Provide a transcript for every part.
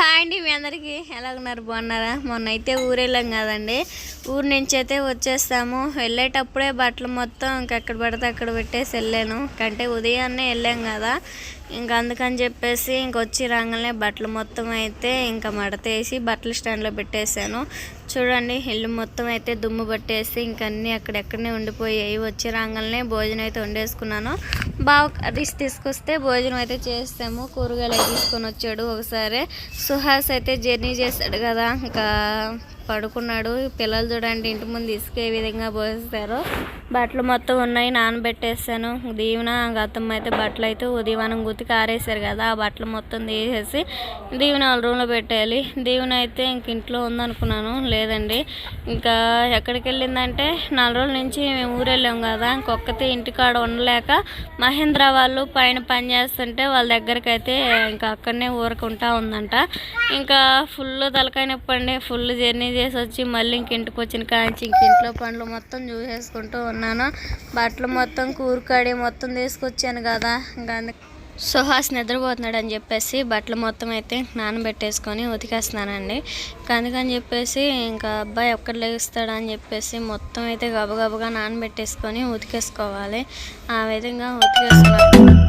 Hi అండి మీ అందరికీ. ఎలా ఉన్నారు? బాగున్నారా? మొన్న అయితే ఊరెళ్ళాం కదండి. ఊరు నుంచి అయితే వచ్చేస్తాము. వెళ్ళేటప్పుడే బట్టలు మొత్తం ఇంకెక్కడ పడితే అక్కడ పెట్టేసి వెళ్ళాను. కంటే ఉదయాన్నే వెళ్ళాం కదా. ఇంకా అందుకని చెప్పేసి ఇంకొచ్చి రాగానే బట్టలు మొత్తం అయితే ఇంకా మడతేసి బట్టల స్టాండ్లో పెట్టేశాను. చూడండి ఇల్లు మొత్తం అయితే దుమ్ము పట్టేసి ఇంక అన్నీ అక్కడెక్కడనే ఉండిపోయాయి. వచ్చి రాగానే భోజనం అయితే వండేసుకున్నాను. బాగా కర్రీస్ తీసుకొస్తే భోజనం అయితే చేస్తాము. కూరగాయలు తీసుకొని వచ్చాడు ఒకసారి. సుహాస్ అయితే జర్నీ చేశాడు కదా ఇంకా పడుకున్నాడు. పిల్లలు చూడండి ఇంటి ముందు ఇసుక ఏ విధంగా పోసేస్తారు బట్టలు మొత్తం ఉన్నాయి నానబెట్టేసాను దీవెన గతం అయితే బట్టలు అయితే ఉదయం గుతికి ఆరేసారు కదా ఆ బట్టలు మొత్తం తీసేసి దీవెన వాళ్ళ రూమ్లో పెట్టేయాలి. దీవెన అయితే ఇంక ఇంట్లో ఉందనుకున్నాను లేదండి. ఇంకా ఎక్కడికి వెళ్ళిందంటే నాలుగు రోజుల నుంచి మేము ఊరు వెళ్ళాం కదా ఇంకొక్కతే ఇంటికాడ ఉండలేక మహేంద్ర వాళ్ళు పైన పని చేస్తుంటే వాళ్ళ దగ్గరికి అయితే ఇంకా అక్కడనే ఊరుకుంటా ఉందంట. ఇంకా ఫుల్ తలకాయ నొప్పండి ఫుల్ జర్నీ చేసి వచ్చి మళ్ళీ ఇంక ఇంటికి వచ్చిన కాంచి ఇంక ఇంట్లో పనులు మొత్తం చూసేసుకుంటూ ఉన్నాను. బట్టలు మొత్తం కూరకాడి మొత్తం తీసుకొచ్చాను కదా. ఇంకా సుహాస్ నిద్రపోతున్నాడు అని చెప్పేసి బట్టలు మొత్తం అయితే నానబెట్టేసుకొని ఉతికేస్తున్నానండి. అందుకని చెప్పేసి ఇంకా అబ్బాయి ఎక్కడ లేస్తాడు అని చెప్పేసి మొత్తం అయితే గబగబగా నానబెట్టేసుకొని ఉతికేసుకోవాలి. ఆ విధంగా ఉతికేసుకోవాలి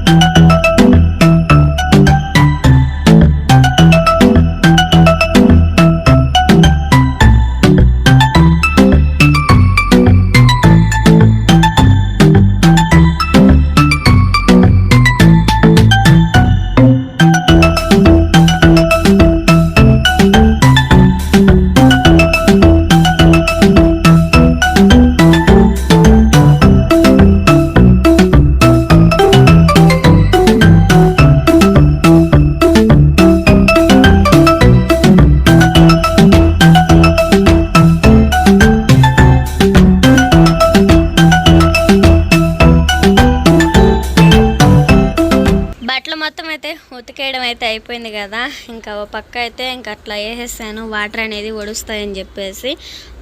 అయితే అయిపోయింది కదా. ఇంకా ఓ పక్క అయితే ఇంకా అట్లా వేసేసాను. వాటర్ అనేది ఒడుస్తాయని చెప్పేసి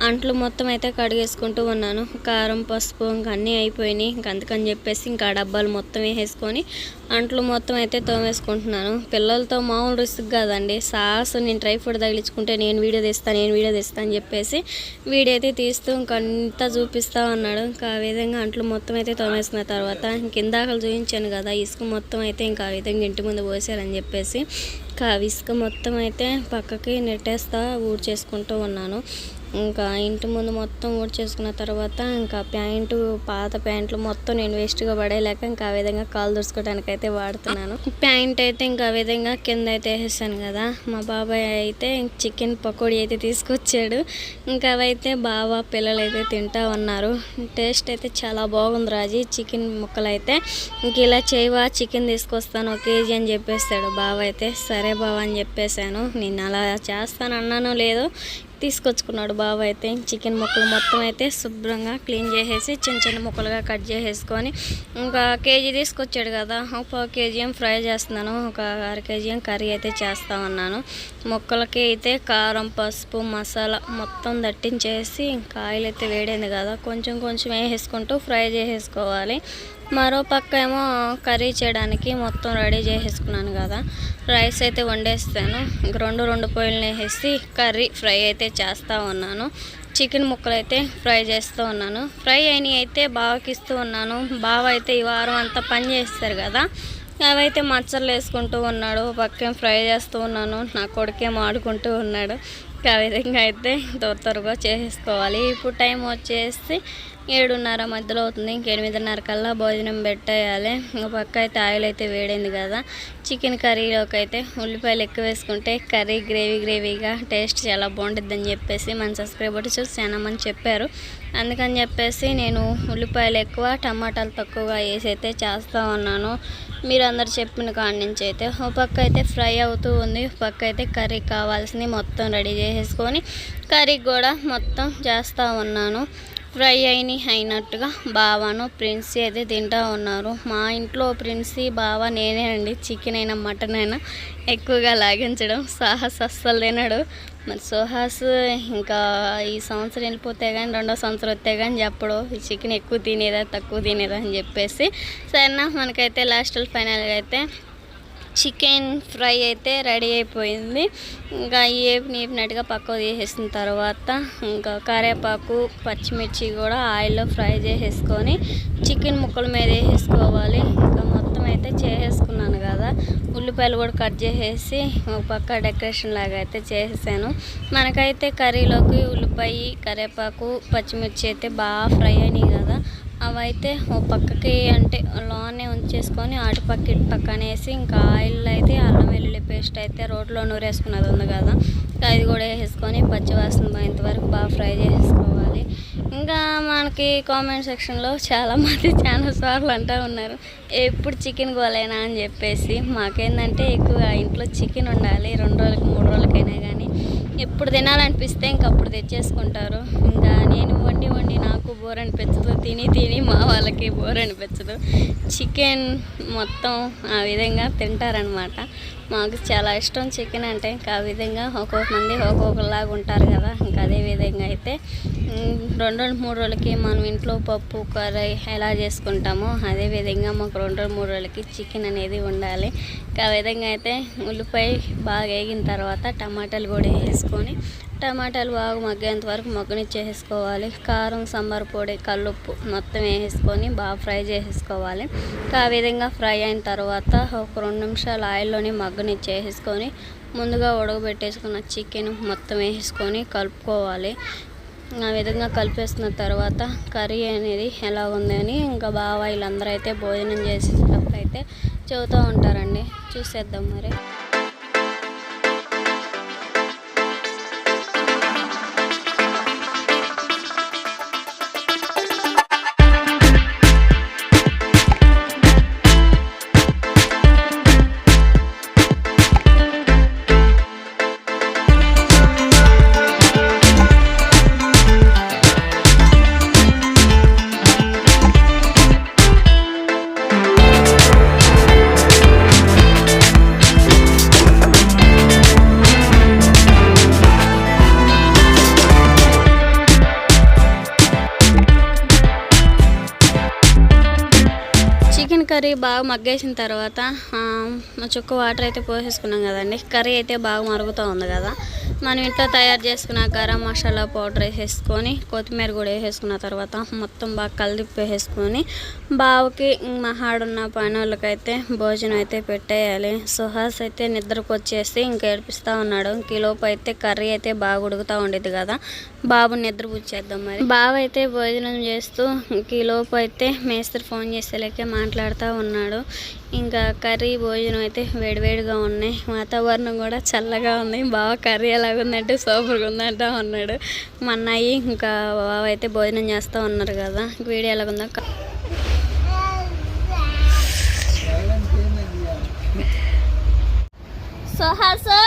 అంట్లు మొత్తం అయితే కడిగేసుకుంటూ ఉన్నాను. కారం పసుపు ఇంకా అన్నీ అయిపోయినాయి. ఇంకా అందుకని చెప్పేసి ఇంకా డబ్బాలు మొత్తం వేసేసుకొని అంట్లు మొత్తం అయితే తోమేసుకుంటున్నాను. పిల్లలతో మామూలు రిస్క్ కాదండి. సాస్ నేను డ్రై ఫ్రూట్ తగిలించుకుంటే నేను వీడియో తీస్తాను నేను వీడియో తీస్తాను అని చెప్పేసి వీడియో అయితే తీస్తూ ఇంకంతా చూపిస్తా ఉన్నాడు. ఇంకా ఆ విధంగా అంట్లు మొత్తం అయితే తోమేసిన తర్వాత ఇందాకలు చూపించాను కదా ఇసుక మొత్తం అయితే ఇంకా ఆ విధంగా ఇంటి ముందు పోసారని చెప్పేసి చెప్పేసి. ఇసుక మొత్తం అయితే పక్కకి నెట్టేస్తా ఊడ్చేసుకుంటూ ఉన్నాను. ఇంకా ఇంటి ముందు మొత్తం ఊడ్చేసుకున్న తర్వాత ఇంకా ప్యాంటు పాత ప్యాంట్లు మొత్తం నేను వేస్ట్గా పడేయలేక ఇంకా ఆ విధంగా కాలు దూసుకోవడానికి అయితే వాడుతున్నాను. ప్యాంట్ అయితే ఇంకా ఆ విధంగా కింద అయితే వేసేసాను కదా. మా బాబాయ్ అయితే చికెన్ పకోడీ అయితే తీసుకొచ్చాడు. ఇంకా అవైతే బాగా పిల్లలు అయితే తింటా ఉన్నారు. టేస్ట్ అయితే చాలా బాగుంది రాజీ చికెన్ ముక్కలు అయితే. ఇంక ఇలా చేయవా చికెన్ తీసుకొస్తాను ఒక కేజీ అని చెప్పేస్తాడు బావ అయితే. సరే బావ అని చెప్పేశాను. నేను అలా చేస్తాను అన్నాను లేదు తీసుకొచ్చుకున్నాడు బాబు అయితే. చికెన్ ముక్కలు మొత్తం అయితే శుభ్రంగా క్లీన్ చేసేసి చిన్న చిన్న ముక్కలుగా కట్ చేసేసుకొని ఇంకా కేజీ తీసుకొచ్చాడు కదా. ఒక కేజీ ఏం ఫ్రై చేస్తున్నాను. ఒక అర కేజీ ఏం కర్రీ అయితే చేస్తా ఉన్నాను ముక్కలకి అయితే కారం పసుపు మసాలా మొత్తం దట్టించేసి ఇంకా ఆయిల్ అయితే వేడైంది కదా. కొంచెం కొంచెం వేసేసుకుంటూ ఫ్రై చేసేసుకోవాలి. మరో పక్క ఏమో కర్రీ చేయడానికి మొత్తం రెడీ చేసేసుకున్నాను కదా. రైస్ అయితే వండేస్తాను. ఇంక రెండు రెండు పొయ్యిలు వేసేసి కర్రీ ఫ్రై అయితే చేస్తూ ఉన్నాను. చికెన్ ముక్కలు అయితే ఫ్రై చేస్తూ ఉన్నాను. ఫ్రై అయినవి అయితే బావకి ఇస్తూ ఉన్నాను. బావ అయితే ఈ వారం అంతా పని చేస్తారు కదా. అవైతే మచ్చలు వేసుకుంటూ ఉన్నాడు. పక్కేం ఫ్రై చేస్తూ ఉన్నాను. నా కొడుకేం ఆడుకుంటూ ఉన్నాడు. ఆ విధంగా అయితే త్వర త్వరగా చేసేసుకోవాలి. ఇప్పుడు టైం వచ్చేసి ఏడున్నర మధ్యలో అవుతుంది. ఇంక ఎనిమిదిన్నర కల్లా భోజనం పెట్టేయాలి. ఇంక పక్క అయితే ఆయిల్ అయితే వేడింది కదా. చికెన్ కర్రీలోకి అయితే ఉల్లిపాయలు ఎక్కువ వేసుకుంటే కర్రీ గ్రేవీ గ్రేవీగా టేస్ట్ చాలా బాగుంటుంది అని చెప్పేసి మన సబ్స్క్రైబర్స్ చాలా చెప్పారు. అందుకని చెప్పేసి నేను ఉల్లిపాయలు ఎక్కువ టమాటాలు తక్కువగా వేసి అయితే చేస్తూ ఉన్నాను. మీరు అందరు చెప్పిన కాడి నుంచి అయితే ఒక పక్క అయితే ఫ్రై అవుతూ ఉంది. ఒక పక్క అయితే కర్రీ కావాల్సింది మొత్తం రెడీ చేసేసుకొని కర్రీ కూడా మొత్తం చేస్తూ ఉన్నాను. ఫ్రై అయిన అయినట్టుగా బావాను ప్రిన్సీ అయితే తింటూ ఉన్నారు. మా ఇంట్లో ప్రిన్సీ బావ నేనే అండి. చికెన్ అయినా మటన్ అయినా ఎక్కువగా లాగించడం. సాహస్ అస్సలు తినడు. మరి సుహాస్ ఇంకా ఈ సంవత్సరం వెళ్ళిపోతే కానీ రెండో సంవత్సరం వస్తే కానీ చెప్పడు. ఈ చికెన్ ఎక్కువ తినేదా తక్కువ తినేదా అని చెప్పేసి. సరేనా మనకైతే లాస్ట్ ఫైనల్గా అయితే చికెన్ ఫ్రై అయితే రెడీ అయిపోయింది. ఇంకా ఏపి నేపినట్టుగా పక్కకు తీసేసిన తర్వాత ఇంకా కరేపాకు పచ్చిమిర్చి కూడా ఆయిల్లో ఫ్రై చేసేసుకొని చికెన్ ముక్కల మీద వేసేసుకోవాలి. ఇంకా మొత్తం అయితే చేసేసుకున్నాను కదా. ఉల్లిపాయలు కూడా కట్ చేసేసి ఒక పక్క డెకరేషన్ లాగా అయితే చేసేసాను. మనకైతే కర్రీలోకి ఉల్లిపాయ కరేపాకు పచ్చిమిర్చి అయితే బాగా ఫ్రై అయినాయి కదా అవైతే ఓ పక్కకి అంటే లోనే ఉంచేసుకొని అటు పక్క ఇటు పక్కనేసి ఇంకా ఆయిల్ అయితే అల్లం వెల్లుల్లి పేస్ట్ అయితే రోట్లో నూరేసుకున్నది ఉంది కదా. అది కూడా వేసుకొని పచ్చివాసన పోయేంత వరకు బాగా ఫ్రై చేసేసుకోవాలి ఇంకా మనకి కామెంట్ సెక్షన్లో చాలామంది చాలా సార్లు అంటూ ఉన్నారు ఎప్పుడు చికెన్ గోలేనా అని చెప్పేసి. మాకేందంటే ఎక్కువ ఇంట్లో చికెన్ ఉండాలి రెండు రోజులకి మూడు రోజులకైనా కానీ ఎప్పుడు తినాలనిపిస్తే ఇంక అప్పుడు తెచ్చేసుకుంటారు. ఇంకా నేను వండి వండి నాకు బోర్ అనిపించదు తిని తిని మా వాళ్ళకి బోర్ అనిపించదు. చికెన్ మొత్తం ఆ విధంగా తింటారనమాట మాకు చాలా ఇష్టం చికెన్ అంటే ఇంకా ఆ విధంగా ఒక్కొక్క మంది ఒక్కొక్కలాగా ఉంటారు కదా ఇంకా అదే విధంగా అయితే రెండు రోజులు మూడు రోజులకి మనం ఇంట్లో పప్పు కర్రీ ఎలా చేసుకుంటామో అదే విధంగా మాకు రెండు రోజులు మూడు రోజులకి చికెన్ అనేది ఉండాలి. ఇంకా ఆ విధంగా అయితే ఉల్లిపాయ బాగా వేగిన తర్వాత టమాటాలు కూడా వేసుకొని టమాటాలు బాగా మగ్గేంత వరకు మగ్గనిచ్చేసుకోవాలి కారం సాంబార్ పొడి కల్లుప్పు మొత్తం వేసేసుకొని బాగా ఫ్రై చేసేసుకోవాలి ఆ విధంగా ఫ్రై అయిన తర్వాత ఒక రెండు నిమిషాలు ఆయిల్లోనే మగ్గనిచ్చేసేసుకొని ముందుగా ఉడకబెట్టేసుకున్న చికెన్ మొత్తం వేసేసుకొని కలుపుకోవాలి. ఆ విధంగా కలిపేసిన తర్వాత కర్రీ అనేది ఎలా ఉందని ఇంకా బాగా వీళ్ళందరూ అయితే భోజనం చేసేటప్పుడు అయితే చెబుతూ ఉంటారండి. చూసేద్దాం మరి. కర్రీ బాగా మగ్గేసిన తర్వాత చుక్క వాటర్ అయితే పోసేసుకున్నాం కదండి. కర్రీ అయితే బాగా మరుగుతూ ఉంది కదా. మనం ఇంట్లో తయారు చేసుకున్న గరం మసాలా పౌడర్ వేసేసుకొని కొత్తిమీర కూడా వేసేసుకున్న తర్వాత మొత్తం బాగా కలిపి వేసేసుకొని బావకి మహాడున్న పనులకైతే భోజనం అయితే పెట్టేయాలి. సుహాస్ అయితే నిద్రకు వచ్చేసి ఇంకా ఏడిపిస్తూ ఉన్నాడు. ఇంకలోపు అయితే కర్రీ అయితే బాగా ఉడుకుతూ ఉండేది కదా. బాబు నిద్ర పుచ్చేద్దాం మరి. బావ అయితే భోజనం చేస్తూ ఇంకలోపు అయితే మేస్త్రి ఫోన్ చేసేలాకే మాట్లాడుతూ ఉన్నాడు. ఇంకా కర్రీ భోజనం అయితే వేడివేడిగా ఉన్నాయి. వాతావరణం కూడా చల్లగా ఉంది. బాగా కర్రీ ఎలాగుందంటే సూపర్గా ఉందంటా ఉన్నాడు మా అన్నయ్య ఇంకా బావ అయితే భోజనం చేస్తూ ఉన్నారు కదా. వీడియో ఎలాగుందో క- సుహాసు!